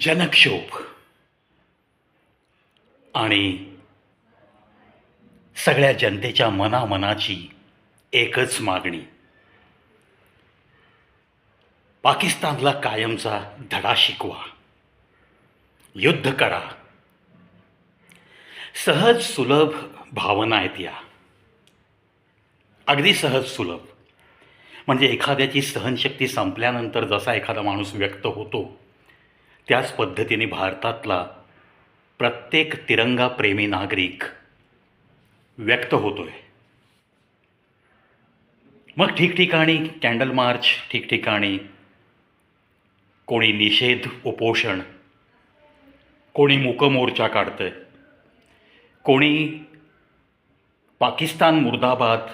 जनक्षोभ आणि सगळ्या जनतेच्या मनामनाची एकच मागणी. पाकिस्तानला कायमचा धडा शिकवा. युद्ध करा. सहज सुलभ भावना आहेत या. अगदी सहज सुलभ. म्हणजे एखाद्याची सहनशक्ती संपल्यानंतर जसा एखादा माणूस व्यक्त होतो त्याच पद्धतीने भारतातला प्रत्येक तिरंगा प्रेमी नागरिक व्यक्त होतोय. मग ठिकठिकाणी कॅन्डल मार्च ठिकठिकाणी कोणी निषेध उपोषण कोणी मूकमोर्चा काढतंय कोणी पाकिस्तान मुर्दाबाद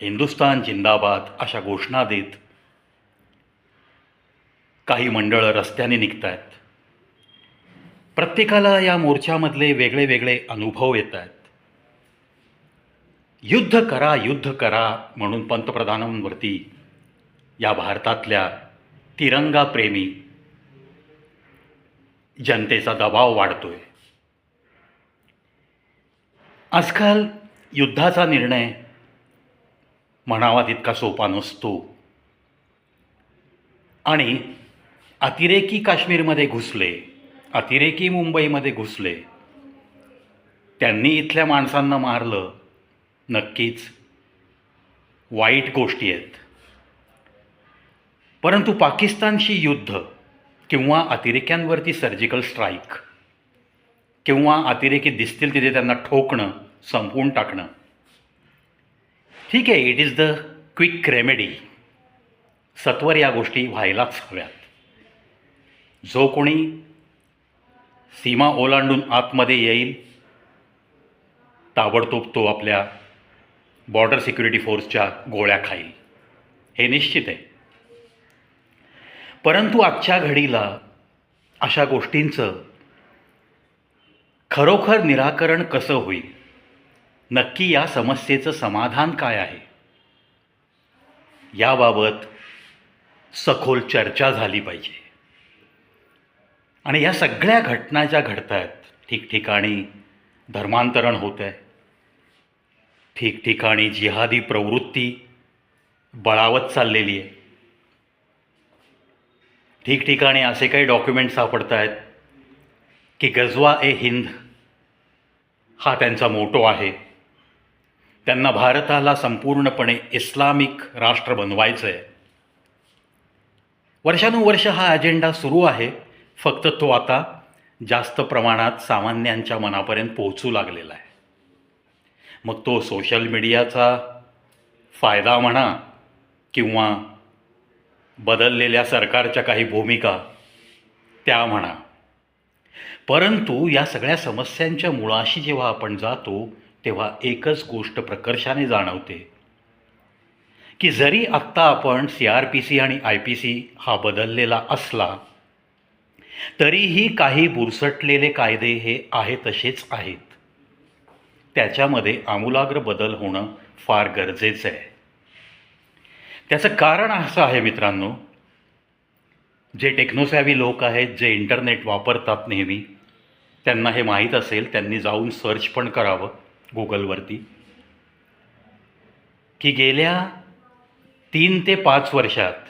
हिंदुस्तान जिंदाबाद अशा घोषणा देत काही मंडळं रस्त्याने निघत आहेत प्रत्येकाला या मोर्चामधले वेगळे वेगळे अनुभव येत आहेत युद्ध करा युद्ध करा म्हणून पंतप्रधानांवरती या भारतातल्या तिरंगाप्रेमी जनतेचा दबाव वाढतोय. आजकाल युद्धाचा निर्णय म्हणावा तितका सोपा नसतो. आणि अतिरेकी काश्मीरमध्ये घुसले अतिरेकी मुंबईमध्ये घुसले. त्यांनी इथल्या माणसांना मारलं. नक्कीच वाईट गोष्टी आहेत. परंतु पाकिस्तानशी युद्ध किंवा अतिरेक्यांवरती सर्जिकल स्ट्राईक किंवा अतिरेकी दिसतील तिथे त्यांना ठोकणं संपवून टाकणं. ठीक आहे it is the quick remedy सत्वर या गोष्टी व्हायलाच हव्यात. जो कोणी सीमा ओलांडून आतमध्ये येईल ताबडतोब तो आपल्या बॉर्डर सिक्युरिटी फोर्सच्या गोळ्या खाईल. हे निश्चित आहे. परंतु आजच्या घडीला अशा गोष्टींचं खरोखर निराकरण कसं होईल? नक्की या समस्येचं समाधान काय आहे? याबाबत सखोल चर्चा झाली पाहिजे. आणि या सगळ्या घटना ज्या घडत आहेत ठिकठिकाणी धर्मांतरण होत आहे ठिकठिकाणी जिहादी प्रवृत्ती बळावत चाललेली आहे. ठिकठिकाणी असे काही डॉक्युमेंट सापडत आहेत की गजवा ए हिंद हा त्यांचा मोटो आहे. त्यांना भारताला संपूर्णपणे इस्लामिक राष्ट्र बनवायचं आहे वर्षानुवर्ष हा अजेंडा सुरू आहे. फक्त तो आता जास्त प्रमाणात सामान्यांच्या मनापर्यंत पोहोचू लागलेला आहे. मग तो सोशल मीडियाचा फायदा म्हणा किंवा बदललेल्या सरकारच्या काही भूमिका त्या म्हणा. परंतु या सगळ्या समस्यांच्या मुळाशी जेव्हा आपण जातो तेव्हा एकच गोष्ट प्रकर्षाने जाणवते की जरी आत्ता आपण सी आर पी सी आणि आय पी सी हा बदललेला असला तरीही काही बुरसटलेले कायदे हे आहे तसेच आहेत. त्याच्यामध्ये आमूलाग्र बदल होणं फार गरजेचं आहे. त्याचं कारण असं आहे मित्रांनो जे टेक्नोसॅवी लोक आहेत जे इंटरनेट वापरतात नेहमी त्यांना हे माहीत असेल त्यांनी जाऊन सर्च पण करावं गुगलवरती की गेल्या तीन ते पाच वर्षात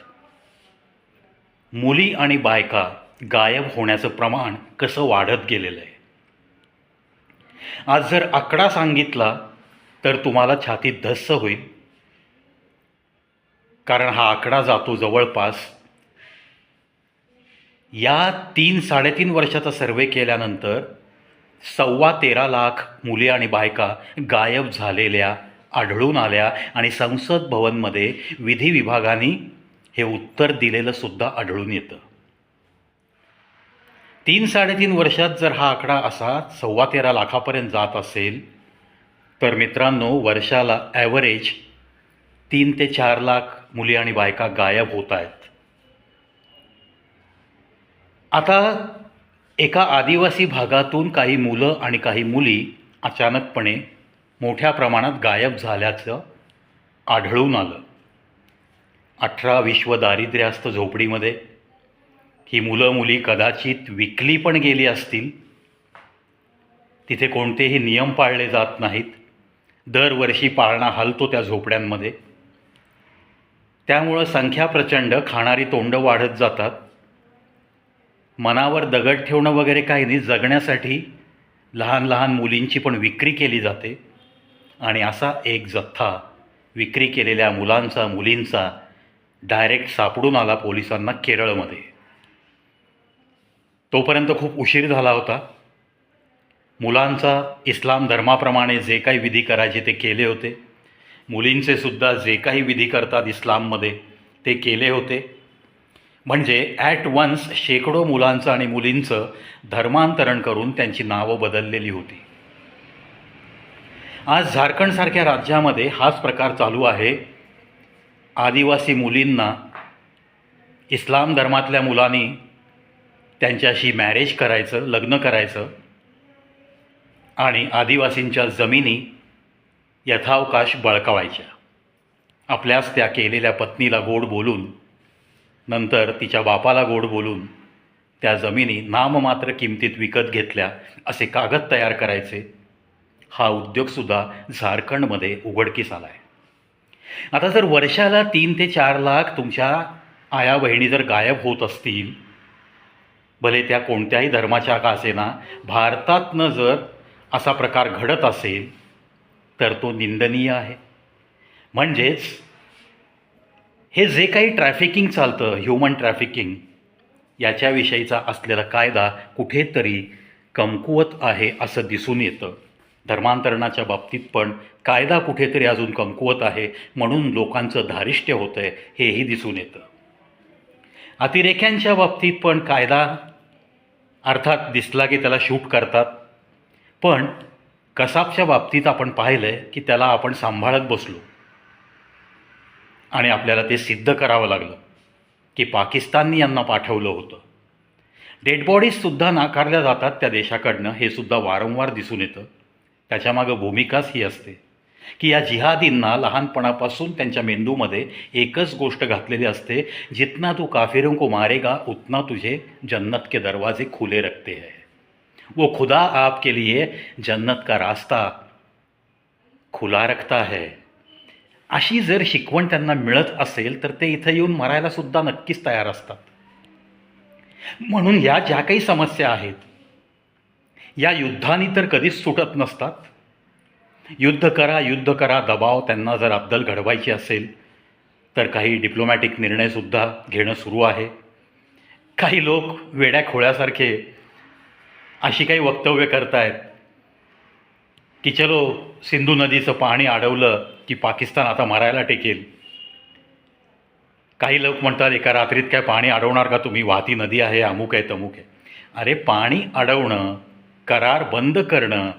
मुली आणि बायका गायब होण्याचं प्रमाण कसं वाढत गेलेलं आहे? आज जर आकडा सांगितला तर तुम्हाला छातीत धस्स होईल. कारण हा आकडा जातो जवळपास. या तीन साडेतीन वर्षाचा सर्वे केल्यानंतर सव्वा तेरा लाख मुली आणि बायका गायब झालेल्या आढळून आल्या आणि संसद भवनमध्ये विधी विभागाने हे उत्तर दिलेलं सुद्धा आढळून येतं. तीन साडेतीन वर्षात जर हा आकडा असा सव्वा तेरा लाखापर्यंत जात असेल तर मित्रांनो वर्षाला ॲव्हरेज तीन ते चार लाख मुली आणि बायका गायब होत आहेत. आता एका आदिवासी भागातून काही मुलं आणि काही मुली अचानकपणे मोठ्या प्रमाणात गायब झाल्याचं आढळून आलं. अठरा विश्व दारिद्र्यास्त झोपडीमध्ये ही मुलं मुली कदाचित विकली पण गेली असतील. तिथे कोणतेही नियम पाळले जात नाहीत. दरवर्षी पाळणा हलतो त्या झोपड्यांमध्ये. त्यामुळं संख्या प्रचंड खाणारी तोंड वाढत जातात. मनावर दगड ठेवणं वगैरे काही नाही जगण्यासाठी लहान लहान मुलींची पण विक्री केली जाते. आणि असा एक जथ्था विक्री केलेल्या मुलांचा मुलींचा डायरेक्ट सापडून आला पोलिसांना केरळमध्ये. तोपर्यंत खूप उशीर झाला होता. मुलांचा इस्लाम धर्माप्रमाणे जे काही विधी करायचे ते केले होते. मुलींचे सुद्धा जे काही विधी करतात इस्लाममध्ये ते केले होते. म्हणजे ॲट वन्स शेकडो मुलांचं आणि मुलींचं धर्मांतरण करून त्यांची नावं बदललेली होती. आज झारखंडसारख्या राज्यामध्ये हाच प्रकार चालू आहे. आदिवासी मुलींना इस्लाम धर्मातल्या मुलांनी त्यांच्याशी मॅरेज करायचं लग्न करायचं आणि आदिवासींच्या जमिनी यथावकाश बळकावायच्या. आपल्याच त्या केलेल्या पत्नीला गोड बोलून नंतर तिच्या बापाला गोड बोलून त्या जमिनी नाममात्र किमतीत विकत घेतल्या असे कागद तयार करायचे. हा उद्योगसुद्धा झारखंडमध्ये उघडकीस आला आहे आता जर वर्षाला तीन ते चार लाख तुमच्या आया बहिणी जर गायब होत असतील भले त्या कोणत्याही धर्माच्या का असेना भारतातनं जर असा प्रकार घडत असेल तर तो निंदनीय आहे. म्हणजेच हे जे काही ट्रॅफिकिंग चालतं ह्युमन ट्रॅफिकिंग याच्याविषयीचा असलेला कायदा कुठेतरी कमकुवत आहे असं दिसून येतं. धर्मांतरणाच्या बाबतीत पण कायदा कुठेतरी अजून कमकुवत आहे म्हणून लोकांचं धारिष्ट्य होतं आहे हेही दिसून येतं. अतिरेक्यांच्या बाबतीत पण कायदा अर्थात दिसला की त्याला शूट करतात. पण कसाबच्या बाबतीत आपण पाहिलं आहे की त्याला आपण सांभाळत बसलो. आणि आपल्याला ते सिद्ध करावं लागलं की पाकिस्ताननी यांना पाठवलं होतं. डेड बॉडीजसुद्धा नाकारल्या जातात त्या देशाकडनं हे सुद्धा वारंवार दिसून येतं. त्याच्यामागं भूमिकाच ही असते. की या जिहादींना लहानपणापासून त्यांच्या मेंदूमध्ये एकच गोष्ट घातलेली असते जितना तू काफिरों को मारेगा उतना तुझे जन्नत के दरवाजे खुले रखते हैं. वो खुदा आपके लिए जन्नत का रास्ता खुला रखता है. अशी जर शिकवण त्यांना मिळत असेल तर ते इथं येऊन मरायला सुद्धा नक्कीच तयार असतात. म्हणून या ज्या काही समस्या आहेत या युद्धाने तर कधीच सुटत नसतात. युद्ध करा युद्ध करा दबाव त्यांना जर अब्दल घडवायची असेल तर काही डिप्लोमॅटिक निर्णयसुद्धा घेणं सुरू आहे. काही लोक वेड्या खोळ्यासारखे अशी काही वक्तव्य करतायत की चलो सिंधू नदीचं पाणी अडवलं की पाकिस्तान आता मारायला टेकेल. काही लोक म्हणतात एका रात्रीत काय पाणी अडवणार का तुम्ही? वाहती नदी आहे अमुक आहे तमुक आहे. अरे पाणी अडवणं करार बंद करणं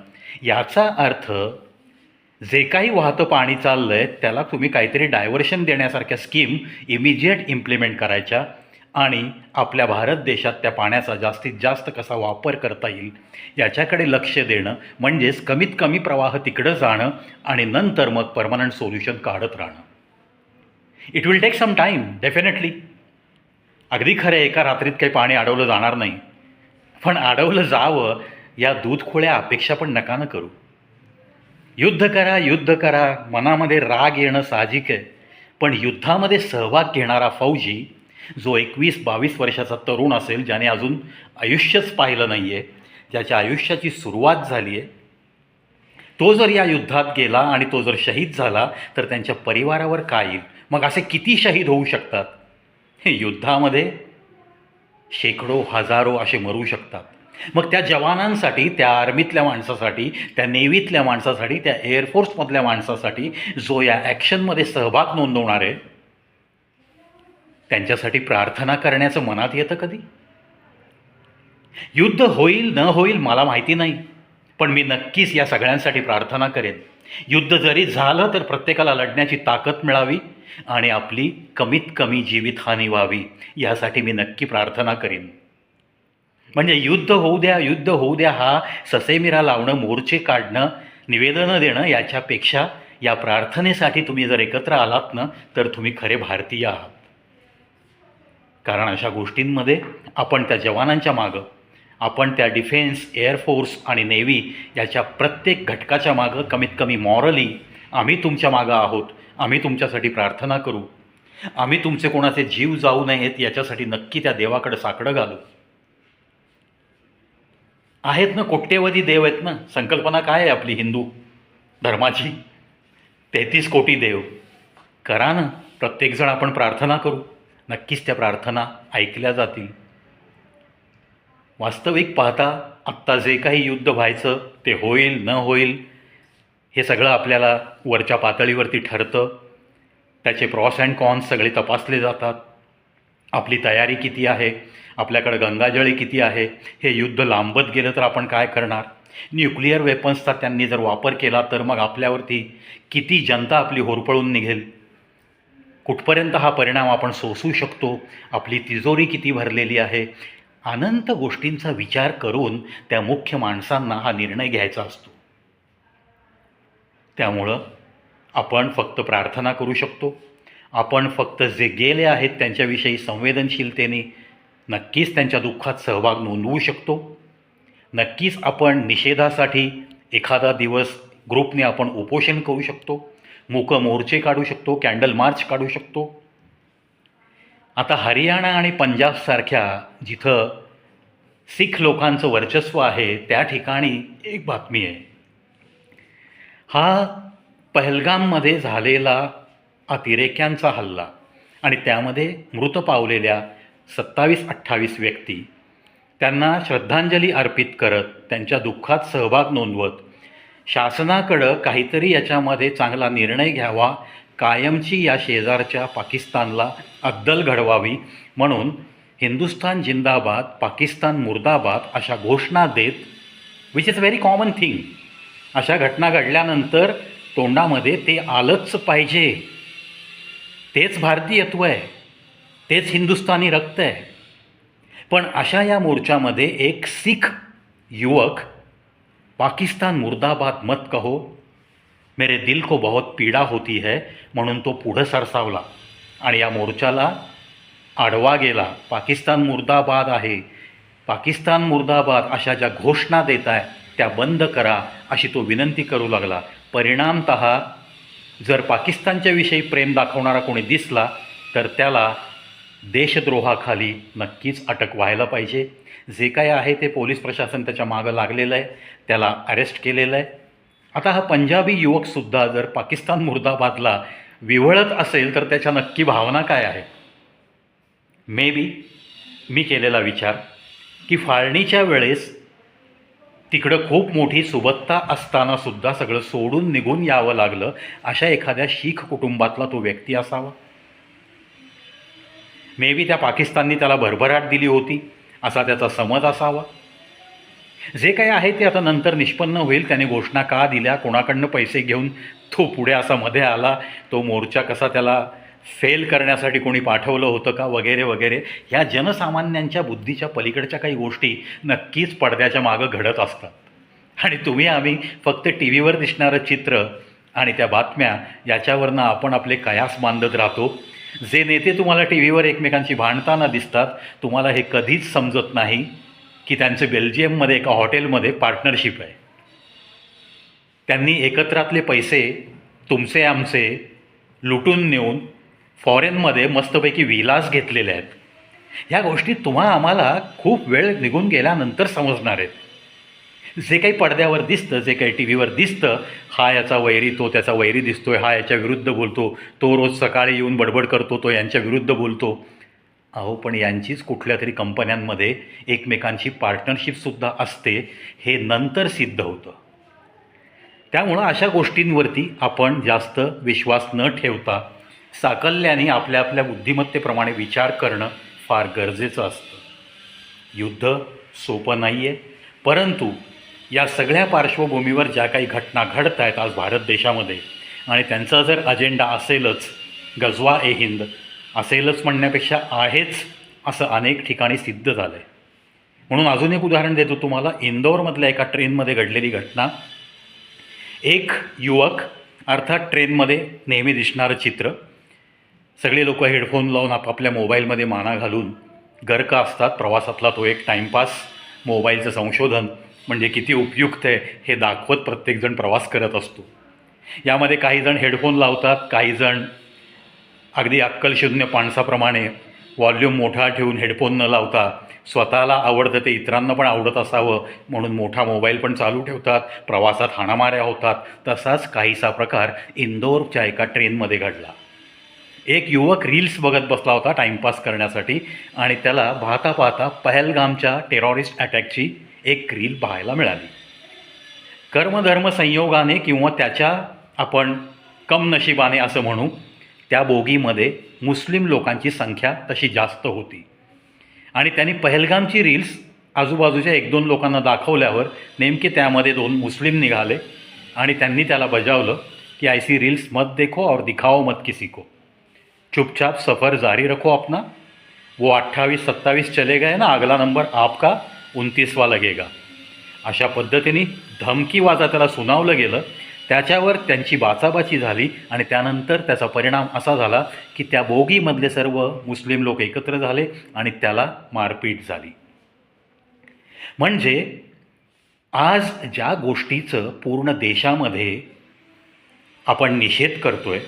याचा अर्थ जे काही वाहतं पाणी चाललं आहे त्याला तुम्ही काहीतरी डायव्हर्शन देण्यासारख्या स्कीम इमिजिएट इम्प्लिमेंट करायच्या आणि आपल्या भारत देशात त्या पाण्याचा जास्तीत जास्त कसा वापर करता येईल याच्याकडे लक्ष देणं म्हणजेच कमीत कमी प्रवाह तिकडं जाणं आणि नंतर मग परमनंट सोल्युशन काढत राहणं. It will take some time definitely अगदी खरं एका रात्रीत काही पाणी अडवलं जाणार नाही. पण अडवलं जावं या दूधखोळ्या अपेक्षा पण नका न करू. युद्ध करा युद्ध करा मनामध्ये राग येणं साहजिक आहे. पण युद्धामध्ये सहभाग घेणारा फौजी जो एकवीस बावीस वर्षाचा तरुण असेल ज्याने अजून आयुष्यच पाहिलं नाही आहे ज्याच्या आयुष्याची सुरुवात झाली आहे तो जर या युद्धात गेला आणि तो जर शहीद झाला तर त्यांच्या परिवारावर काय येईल? मग असे किती शहीद होऊ शकतात? हे युद्धामध्ये शेकडो हजारो असे मरू शकतात. मग त्या जवानांसाठी त्या आर्मीतल्या माणसासाठी त्या नेव्हीतल्या माणसासाठी त्या एअरफोर्समधल्या माणसासाठी जो या ॲक्शनमध्ये सहभाग नोंदवणार आहे त्यांच्यासाठी प्रार्थना करण्याचं मनात येतं कधी? युद्ध होईल न होईल मला माहिती नाही पण मी नक्कीच या सगळ्यांसाठी प्रार्थना करेन. युद्ध जरी झालं तर प्रत्येकाला लढण्याची ताकद मिळावी आणि आपली कमीत कमी जीवितहानी व्हावी यासाठी मी नक्की प्रार्थना करीन. म्हणजे युद्ध होऊ द्या युद्ध होऊ द्या हा ससेमिरा लावणं मोर्चे काढणं निवेदनं देणं याच्यापेक्षा या प्रार्थनेसाठी तुम्ही जर एकत्र आलात ना तर तुम्ही खरे भारतीय आहात. कारण अशा गोष्टींमध्ये आपण त्या जवानांच्या मागं आपण त्या डिफेन्स एअरफोर्स आणि नेव्ही याच्या प्रत्येक घटकाच्या मागं कमीत कमी मॉरली आम्ही तुमच्या मागं आहोत आम्ही तुमच्यासाठी प्रार्थना करू आम्ही तुमचे कोणाचे जीव जाऊ नयेत याच्यासाठी नक्की त्या देवाकडे साकडं घालू. आहेत ना कोट्यवधी देव आहेत ना? संकल्पना काय आहे आपली हिंदू? धर्माची? तेहतीस कोटी देव. करा ना. प्रत्येकजण आपण प्रार्थना करू. नक्कीच त्या प्रार्थना ऐकल्या जातील. वास्तविक पाहता आत्ता जे काही युद्ध व्हायचं ते होईल न होईल हे सगळं आपल्याला वरच्या पातळीवरती ठरतं. त्याचे प्रॉस अँड कॉन्स सगळे तपासले जातात. आपली तयारी किती आहे? आपल्याकडं गंगाजळी किती आहे? हे युद्ध लांबत गेलं तर आपण काय करणार? न्यूक्लिअर वेपन्सचा त्यांनी जर वापर केला तर मग आपल्यावरती किती जनता आपली होरपळून निघेल? कुठपर्यंत हा परिणाम आपण सोसू शकतो? आपली तिजोरी किती भरलेली आहे? अनंत गोष्टींचा विचार करून त्या मुख्य माणसांना हा निर्णय घ्यायचा असतो. त्यामुळं आपण फक्त प्रार्थना करू शकतो. आपण फक्त जे गेले आहेत त्यांच्याविषयी संवेदनशीलतेने नक्कीच त्यांच्या दुःखात सहभाग नोंदवू शकतो. नक्कीच आपण निषेधासाठी एखादा दिवस ग्रुपने आपण उपोषण करू शकतो. मूक मोर्चे काढू शकतो कॅन्डल मार्च काढू शकतो. आता हरियाणा आणि पंजाबसारख्या जिथं सिख लोकांचं वर्चस्व आहे त्या ठिकाणी एक बातमी आहे. हा पहलगाममध्ये झालेला अतिरेक्यांचा हल्ला आणि त्यामध्ये मृत पावलेल्या सत्तावीस अठ्ठावीस व्यक्ती. त्यांना श्रद्धांजली अर्पित करत त्यांच्या दुःखात सहभाग नोंदवत शासनाकडं काहीतरी याच्यामध्ये चांगला निर्णय घ्यावा कायमची या शेजारच्या पाकिस्तानला अद्दल घडवावी म्हणून हिंदुस्तान जिंदाबाद पाकिस्तान मुर्दाबाद अशा घोषणा देत which is very common thing अशा घटना घडल्यानंतर तोंडामध्ये ते आलंच पाहिजे. तेच भारतीयत्व आहे तेच हिंदुस्थानी रक्त आहे. पण अशा या मोर्चामध्ये एक सिख युवक पाकिस्तान मुर्दाबाद मत कहो मेरे दिल को बहुत पीडा होती है म्हणून तो पुढं सरसावला. आणि या मोर्चाला आडवा गेला. पाकिस्तान मुर्दाबाद आहे. पाकिस्तान मुर्दाबाद अशा ज्या घोषणा देत आहे त्या बंद करा अशी तो विनंती करू लागला. परिणामत जर पाकिस्तानच्या विषयी प्रेम दाखवणारा कोणी दिसला तर त्याला देशद्रोहाखाली नक्कीच अटक व्हायला पाहिजे. जे काय आहे ते पोलीस प्रशासन त्याच्या मागं लागलेलं आहे त्याला अरेस्ट केलेलं आहे. आता हा पंजाबी युवकसुद्धा जर पाकिस्तान मुर्दाबादला विवळत असेल तर त्याच्या नक्की भावना काय आहे? मे बी मी केलेला विचार की फाळणीच्या वेळेस तिकडं खूप मोठी सुबत्ता असतानासुद्धा सगळं सोडून निघून यावं लागलं अशा एखाद्या शीख कुटुंबातला तो व्यक्ती असावा. मे बी त्या पाकिस्ताननी त्याला भरभराट दिली होती असा त्याचा समज असावा. जे काही आहे ते आता नंतर निष्पन्न होईल त्याने घोषणा का दिल्या कोणाकडनं पैसे घेऊन तो पुढे असा मध्ये आला तो मोर्चा कसा त्याला फेल करण्यासाठी कोणी पाठवलं होतं का वगैरे वगैरे ह्या जनसामान्यांच्या बुद्धीच्या पलीकडच्या काही गोष्टी नक्कीच पडद्याच्या मागं घडत असतात. आणि तुम्ही आम्ही फक्त टी व्हीवर दिसणारं चित्र आणि त्या बातम्या याच्यावरनं आपण आपले कयास बांधत राहतो. जे नेते तुम्हाला टी व्हीवर एकमेकांशी भांडताना दिसतात तुम्हाला हे कधीच समजत नाही की त्यांचे बेल्जियममध्ये एका हॉटेलमध्ये पार्टनरशिप आहे. त्यांनी एकत्रातले पैसे तुमचे आमचे लुटून नेऊन फॉरेनमध्ये मस्तपैकी विलास घेतलेले आहेत. ह्या गोष्टी तुम्हा आम्हाला खूप वेळ निघून गेल्यानंतर समजणार आहेत. जे काही पडद्यावर दिसतं जे काही टी व्हीवर दिसतं हा याचा वैरी तो त्याचा वैरी दिसतोय हा याच्या विरुद्ध बोलतो तो रोज सकाळी येऊन बडबड करतो तो यांच्या विरुद्ध बोलतो. अहो पण यांचीच कुठल्या तरी कंपन्यांमध्ये एकमेकांची पार्टनरशिपसुद्धा असते हे नंतर सिद्ध होतं. त्यामुळं अशा गोष्टींवरती आपण जास्त विश्वास न ठेवता साकल्याने आपल्या आपल्या बुद्धिमत्तेप्रमाणे विचार करणं फार गरजेचं असतं. युद्ध सोपं नाही आहे परंतु या सगळ्या पार्श्वभूमीवर ज्या काही घटना घडत आहेत आज भारत देशामध्ये आणि त्यांचा जर अजेंडा असेलच गजवा ए हिंद असेलच म्हणण्यापेक्षा आहेच असं अनेक ठिकाणी सिद्ध झालं आहे म्हणून अजून एक उदाहरण देतो तुम्हाला इंदोरमधल्या एका ट्रेनमध्ये घडलेली घटना. एक युवक अर्थात ट्रेनमध्ये नेहमी दिसणारं चित्र सगळे लोक हेडफोन लावून आपापल्या मोबाईलमध्ये माना घालून गर्क असतात? प्रवासातला तो एक टाईमपास मोबाईलचं संशोधन म्हणजे किती उपयुक्त आहे हे दाखवत प्रत्येकजण प्रवास करत असतो. यामध्ये काहीजण हेडफोन लावतात काहीजण अगदी अक्कलशून्य माणसाप्रमाणे व्हॉल्यूम मोठा ठेवून हेडफोन न लावता स्वतःला आवडतं ते इतरांना पण आवडत असावं म्हणून मोठा मोबाईल पण चालू ठेवतात प्रवासात हाणामाऱ्या होतात. तसाच काहीसा प्रकार इंदोरच्या एका ट्रेनमध्ये घडला. एक युवक रील्स बघत बसला होता टाईमपास करण्यासाठी आणि त्याला पाहता पाहता पहलगामच्या टेरॉरिस्ट अटॅकची एक रील पाहायला मिळाली. कर्मधर्म संयोगाने किंवा त्याच्या आपण कमनशिबाने असं म्हणू त्या बोगीमध्ये मुस्लिम लोकांची संख्या तशी जास्त होती. आणि त्यांनी पहलगामची रील्स आजूबाजूच्या एक दोन लोकांना दाखवल्यावर नेमके त्यामध्ये दोन मुस्लिम निघाले आणि त्यांनी त्याला बजावलं की ऐसी रील्स मत देखो और दिखाओ मत किसी को. चुपचाप सफ़र जारी रखो अपना। वो अठ्ठावीस सत्तावीस चले गए ना अगला नंबर आपका उनतीसवा लगेगा। अशा पद्धतीने धमकीवाजा त्याला सुनावलं गेलं। त्याच्यावर त्यांची बाचाबाची झाली आणि त्यानंतर त्याचा परिणाम असा झाला की त्या बोगीमधले सर्व मुस्लिम लोक एकत्र झाले आणि त्याला मारपीट झाली. म्हणजे आज ज्या गोष्टीचं पूर्ण देशामध्ये आपण निषेध करतोय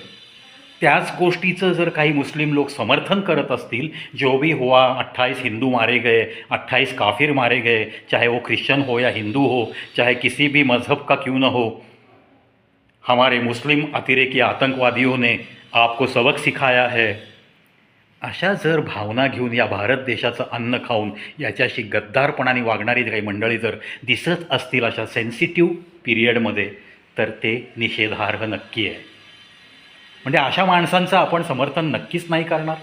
त्याच गोष्टीचं जर काही मुस्लिम लोक समर्थन करत असतील जो भी हुआ अट्ठाईस हिंदू मारे गए अट्ठाईस काफिर मारे गए चाहे वो क्रिश्चन हो या हिंदू हो चाहे किसी भी मज़हब का क्यों न हो हमारे मुस्लिम अतिरेकी आतंकवादियों ने आपको सबक सिखाया है। अशा जर भावना घेऊन या भारत देशाचं अन्न खाऊन याच्याशी गद्दारपणाने वागणारी काही मंडळी जर दिसत असतील अशा सेन्सिटिव्ह पिरियडमध्ये तर ते निषेधार्ह नक्की आहे. म्हणजे अशा माणसांचं आपण समर्थन नक्कीच नाही करणार.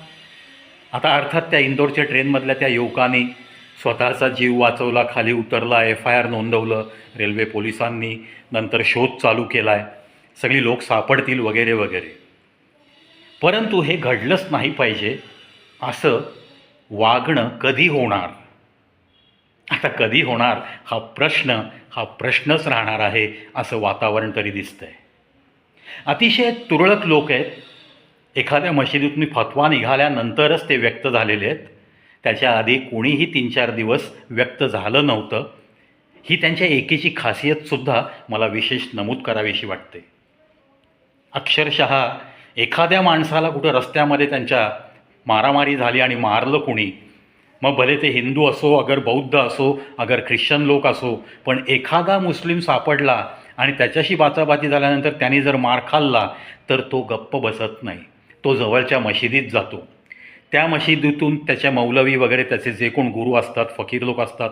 आता अर्थात त्या इंदोरच्या ट्रेनमधल्या त्या युवकाने स्वतःचा जीव वाचवला खाली उतरला एफ आय आर नोंदवलं रेल्वे पोलिसांनी नंतर शोध चालू केला आहे सगळी लोक सापडतील वगैरे वगैरे. परंतु हे घडलंच नाही पाहिजे असं वागणं कधी होणार? आता कधी होणार? हा प्रश्न हा प्रश्नच राहणार आहे असं वातावरण तरी दिसतंय. अतिशय तुरळक लोक आहेत. एखाद्या मशिदीतून फतवा निघाल्यानंतरच ते व्यक्त झालेले आहेत. त्याच्या आधी कोणीही तीन चार दिवस व्यक्त झालं नव्हतं. ही त्यांच्या एकेची खासियतसुद्धा मला विशेष नमूद करावीशी वाटते. अक्षरशः एखाद्या माणसाला कुठं रस्त्यामध्ये त्यांच्या मारामारी झाली आणि मारलं कुणी मग भले ते हिंदू असो अगर बौद्ध असो अगर ख्रिश्चन लोक असो पण एखादा मुस्लिम सापडला आणि त्याच्याशी बाचाबाची झाल्यानंतर त्यांनी जर मार खाल्ला तर तो गप्प बसत नाही. तो जवळच्या मशिदीत जातो. त्या मशिदीतून त्याच्या मौलवी वगैरे त्याचे जे कोण गुरु असतात फकीर लोक असतात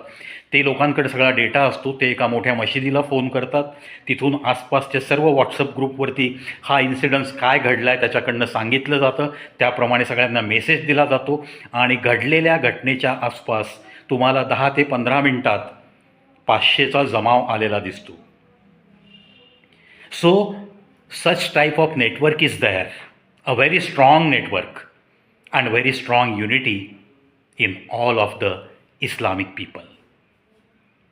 ते लोकांकडे सगळा डेटा असतो. ते एका मोठ्या मशिदीला फोन करतात. तिथून आसपासच्या सर्व व्हॉट्सअप ग्रुपवरती हा इन्सिडन्स काय घडला आहे त्याच्याकडनं सांगितलं जातं. त्याप्रमाणे सगळ्यांना मेसेज दिला जातो. आणि घडलेल्या घटनेच्या आसपास तुम्हाला दहा ते पंधरा मिनटात पाचशेचा जमाव आलेला दिसतो. So, such type of network is there, a very strong network and very strong unity in all of the Islamic people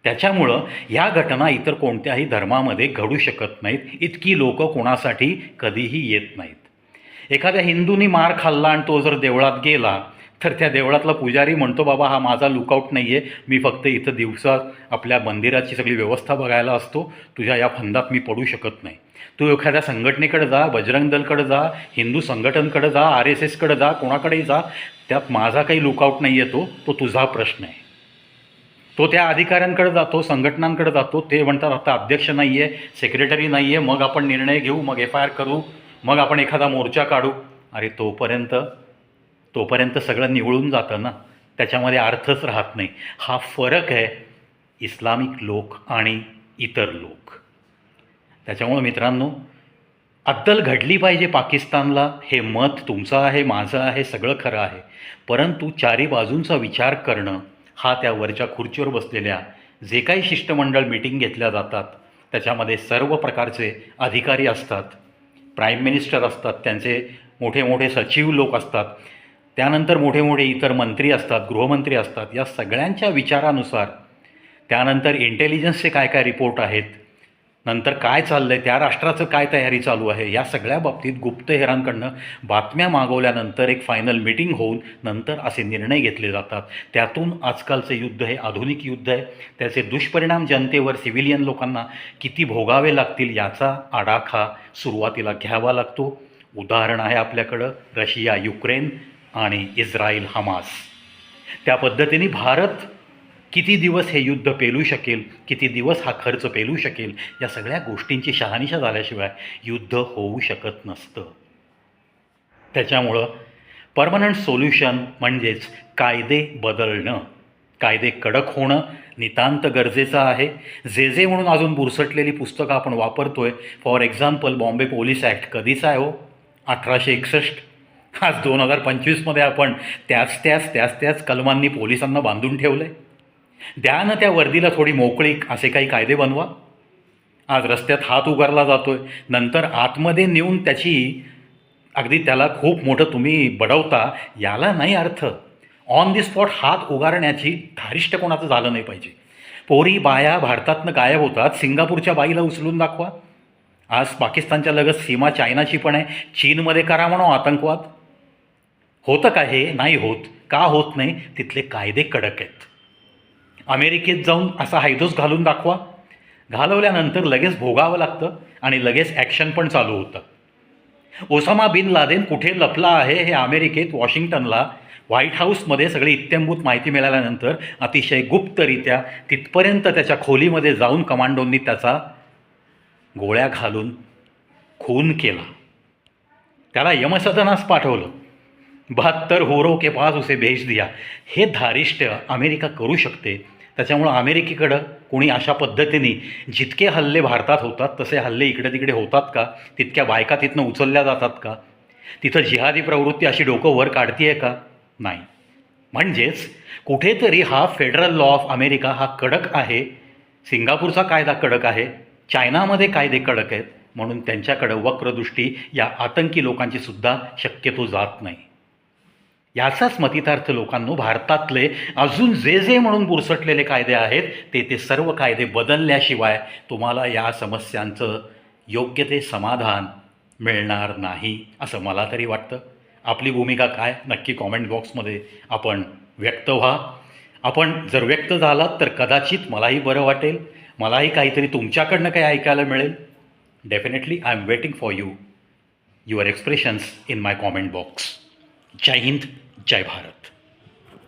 त्याच्यामुळं या घटना इतर कोणत्याही धर्मामध्ये घडू शकत नाहीत इतकी लोक कोणासाठी कधीही येत नाहीत एखाद्या हिंदूंनी मार खाल्ला आणि तो जर देवळात गेला तर त्या देवळातला पुजारी म्हणतो बाबा हा माझा लुकआउट नाही आहे मी फक्त इथं दिवसात आपल्या मंदिराची सगळी व्यवस्था बघायला असतो. तुझ्या या फंदात मी पडू शकत नाही. तू एखाद्या संघटनेकडे जा बजरंग दलकडे जा हिंदू संघटनकडे जा आर एस एसकडे जा कोणाकडेही जा. त्यात माझा काही लुकआउट नाही आहे तो. तो तुझा प्रश्न आहे. तो त्या अधिकाऱ्यांकडे जातो संघटनांकडे जातो. ते म्हणतात आता अध्यक्ष नाही आहे सेक्रेटरी नाही आहे मग आपण निर्णय घेऊ मग एफ आय आर करू. मग आपण एखादा मोर्चा काढू. अरे तोपर्यंत तोपर्यंत सगळं निवळून जातं ना. त्याच्यामध्ये अर्थच राहत नाही. हा फरक आहे इस्लामिक लोक आणि इतर लोक. त्याच्यामुळं मित्रांनो अद्दल घडली पाहिजे पाकिस्तानला हे मत तुमचं आहे माझं आहे सगळं खरं आहे. परंतु चारी बाजूंचा विचार करणं हा त्या वरच्या खुर्चीवर बसलेल्या जे काही शिष्टमंडळ मिटिंग घेतल्या जातात त्याच्यामध्ये सर्व प्रकारचे अधिकारी असतात प्राईम मिनिस्टर असतात त्यांचे मोठे मोठे सचिव लोक असतात त्यानंतर मोठे मोठे इतर मंत्री असतात गृहमंत्री असतात. या सगळ्यांच्या विचारानुसार त्यानंतर इंटेलिजन्सचे काय काय रिपोर्ट आहेत? नंतर काय चाललं आहे त्या राष्ट्राचं काय तयारी चालू आहे? या सगळ्या बाबतीत गुप्तहेरांकडनं बातम्या मागवल्यानंतर एक फायनल मिटिंग होऊन नंतर असे निर्णय घेतले जातात. त्यातून आजकालचं युद्ध हे आधुनिक युद्ध आहे. त्याचे दुष्परिणाम जनतेवर सिव्हिलियन लोकांना किती भोगावे लागतील याचा आडाखा सुरुवातीला घ्यावा लागतो. उदाहरण आहे आपल्याकडं रशिया युक्रेन आणि इस्रायल हमास. त्या पद्धतीने भारत किती दिवस हे युद्ध पेलू शकेल किती दिवस हा खर्च पेलू शकेल या सगळ्या गोष्टींची शहानिशा झाल्याशिवाय युद्ध होऊ शकत नसतं. त्याच्यामुळं परमनंट सोल्युशन म्हणजेच कायदे बदलणं कायदे कडक होणं नितांत गरजेचं आहे. जे जे म्हणून अजून बुरसटलेली पुस्तकं आपण वापरतोय for example Bombay police act कधीचा आहे हो? अठराशे एकसष्ट. आज दोन हजार पंचवीसमध्ये आपण त्याच त्याच त्याच त्याच कलमांनी पोलिसांना बांधून ठेवलं आहे द्या ना त्या वर्दीला थोडी मोकळीक असे काही कायदे बनवा. आज रस्त्यात हात उगारला आहे नंतर आतमध्ये नेऊन त्याची अगदी त्याला खूप मोठं तुम्ही बडवता याला नाही अर्थ. ऑन दी स्पॉट हात उगारण्याची धारिष्ट कोणाचं झालं नाही पाहिजे. पोरी बाया भारतातनं गायब होतात सिंगापूरच्या बाईला उचलून दाखवा. आज पाकिस्तानच्या लगत सीमा चायनाची पण आहे. चीनमध्ये करा म्हणो आतंकवाद. होतं का हे नाही होत का होत नाही तिथले कायदे कडक आहेत. अमेरिकेत जाऊन असा हायदोस घालून दाखवा. घालवल्यानंतर लगेच भोगावं लागतं आणि लगेच ॲक्शन पण चालू होतं. ओसामा बिन लादेन कुठे लपला आहे हे अमेरिकेत वॉशिंग्टनला व्हाईट हाऊसमध्ये सगळी इत्यंभूत माहिती मिळाल्यानंतर अतिशय गुप्तरित्या तिथपर्यंत त्याच्या खोलीमध्ये जाऊन कमांडोंनी त्याचा गोळ्या घालून खून केला. त्याला यमसदनास पाठवलं. बहात्तर होरो के पास उसे भेज दिया। हे धारिष्ट अमेरिका करू शकते? त्याच्यामुळं अमेरिकेकडं कोणी अशा पद्धतीने जितके हल्ले भारतात होतात तसे हल्ले इकडे तिकडे होतात का? तितक्या बायका तिथनं उचलल्या जातात का? तिथं जिहादी प्रवृत्ती अशी डोकं वर काढतीये का? नाही. म्हणजेच कुठेतरी हा फेडरल लॉ ऑफ अमेरिका हा कडक आहे. सिंगापूरचा कायदा कडक आहे. चायनामध्ये कायदे कडक आहेत. म्हणून त्यांच्याकडं वक्रदृष्टी या आतंकी लोकांची सुद्धा शक्यतो जात नाही. याचाच मतितार्थ लोकांनो भारतातले अजून जे जे म्हणून बुरसटलेले कायदे आहेत ते ते सर्व कायदे बदलल्याशिवाय तुम्हाला या समस्यांचं योग्य ते समाधान मिळणार नाही असं मला तरी वाटतं. आपली भूमिका काय? नक्की कॉमेंट बॉक्समध्ये आपण व्यक्त व्हा. आपण जर व्यक्त झालात तर कदाचित मलाही बरं वाटेल. मलाही काहीतरी तुमच्याकडनं काही ऐकायला मिळेल. Definitely I am waiting for you your expressions in my comment box Jai Hind. Jai Bharat.